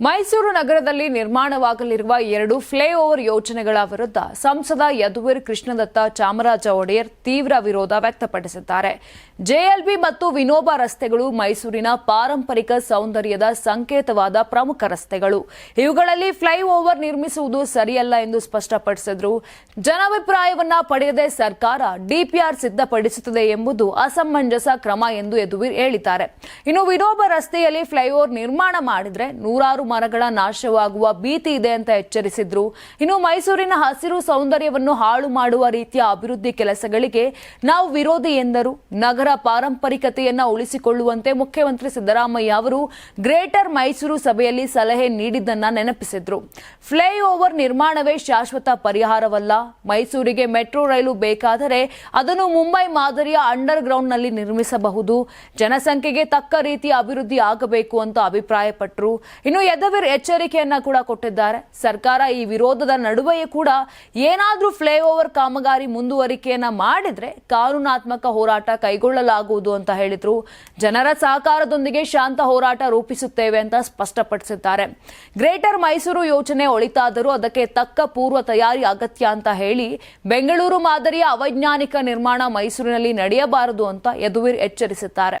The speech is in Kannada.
ಮೈಸೂರು ನಗರದಲ್ಲಿ ನಿರ್ಮಾಣವಾಗಲಿರುವ ಎರಡು ಫ್ಲೈಓವರ್ ಯೋಜನೆಗಳ ವಿರುದ್ಧ ಸಂಸದ ಯದುವೀರ್ ಕೃಷ್ಣದತ್ತ ಚಾಮರಾಜ ಒಡೆಯರ್ ತೀವ್ರ ವಿರೋಧ ವ್ಯಕ್ತಪಡಿಸಿದ್ದಾರೆ. ಜೆಎಲ್ಬಿ ಮತ್ತು ವಿನೋಬ ರಸ್ತೆಗಳು ಮೈಸೂರಿನ ಪಾರಂಪರಿಕ ಸೌಂದರ್ಯದ ಸಂಕೇತವಾದ ಪ್ರಮುಖ ರಸ್ತೆಗಳು. ಇವುಗಳಲ್ಲಿ ಫ್ಲೈಓವರ್ ನಿರ್ಮಿಸುವುದು ಸರಿಯಲ್ಲ ಎಂದು ಸ್ಪಷ್ಟಪಡಿಸಿದರು. ಜನಾಭಿಪ್ರಾಯವನ್ನ ಪಡೆಯದೆ ಸರ್ಕಾರ ಡಿಪಿಆರ್ ಸಿದ್ಧಪಡಿಸುತ್ತದೆ ಎಂಬುದು ಅಸಮಂಜಸ ಕ್ರಮ ಎಂದು ಯದುವೀರ್ ಹೇಳಿದ್ದಾರೆ. ಇನ್ನು ವಿನೋಬ ರಸ್ತೆಯಲ್ಲಿ ಫ್ಲೈಓವರ್ ನಿರ್ಮಾಣ ಮಾಡಿದರೆ ನೂರಾರು ಮರಗಳ ನಾಶವಾಗುವ ಭೀತಿ ಇದೆ ಅಂತ ಎಚ್ಚರಿಸಿದ್ರು. ಇನ್ನು ಮೈಸೂರಿನ ಹಸಿರು ಸೌಂದರ್ಯವನ್ನು ಹಾಳು ಮಾಡುವ ರೀತಿಯ ಅಭಿವೃದ್ಧಿ ಕೆಲಸಗಳಿಗೆ ನಾವು ವಿರೋಧಿ ಎಂದರು. ನಗರ ಪಾರಂಪರಿಕತೆಯನ್ನ ಉಳಿಸಿಕೊಳ್ಳುವಂತೆ ಮುಖ್ಯಮಂತ್ರಿ ಸಿದ್ದರಾಮಯ್ಯ ಅವರು ಗ್ರೇಟರ್ ಮೈಸೂರು ಸಭೆಯಲ್ಲಿ ಸಲಹೆ ನೀಡಿದ್ದನ್ನ ನೆನಪಿಸಿದ್ರು. ಫ್ಲೈ ಓವರ್ ನಿರ್ಮಾಣವೇ ಶಾಶ್ವತ ಪರಿಹಾರವಲ್ಲ. ಮೈಸೂರಿಗೆ ಮೆಟ್ರೋ ರೈಲು ಬೇಕಾದರೆ ಅದನ್ನು ಮುಂಬೈ ಮಾದರಿಯ ಅಂಡರ್ ಗ್ರೌಂಡ್ನಲ್ಲಿ ನಿರ್ಮಿಸಬಹುದು. ಜನಸಂಖ್ಯೆಗೆ ತಕ್ಕ ರೀತಿಯ ಅಭಿವೃದ್ಧಿ ಆಗಬೇಕು ಅಂತ ಅಭಿಪ್ರಾಯಪಟ್ಟರು ಇನ್ನು ಯದವೀರ್ ಎಚ್ಚರಿಕೆಯನ್ನ ಕೂಡ ಕೊಟ್ಟಿದ್ದಾರೆ. ಸರ್ಕಾರ ಈ ವಿರೋಧದ ನಡುವೆಯೂ ಕೂಡ ಏನಾದರೂ ಫ್ಲೈಓವರ್ ಕಾಮಗಾರಿ ಮುಂದುವರಿಕೆಯನ್ನ ಮಾಡಿದ್ರೆ ಕಾನೂನಾತ್ಮಕ ಹೋರಾಟ ಕೈಗೊಳ್ಳಲಾಗುವುದು ಅಂತ ಹೇಳಿದ್ರು. ಜನರ ಸಹಕಾರದೊಂದಿಗೆ ಶಾಂತ ಹೋರಾಟ ರೂಪಿಸುತ್ತೇವೆ ಅಂತ ಸ್ಪಷ್ಟಪಡಿಸಿದ್ದಾರೆ. ಗ್ರೇಟರ್ ಮೈಸೂರು ಯೋಜನೆ ಒಳಿತಾದರೂ ಅದಕ್ಕೆ ತಕ್ಕ ಪೂರ್ವ ತಯಾರಿ ಅಗತ್ಯ ಅಂತ ಹೇಳಿ ಬೆಂಗಳೂರು ಮಾದರಿಯ ಅವೈಜ್ಞಾನಿಕ ನಿರ್ಮಾಣ ಮೈಸೂರಿನಲ್ಲಿ ನಡೆಯಬಾರದು ಅಂತ ಯದುವೀರ್ ಎಚ್ಚರಿಸಿದ್ದಾರೆ.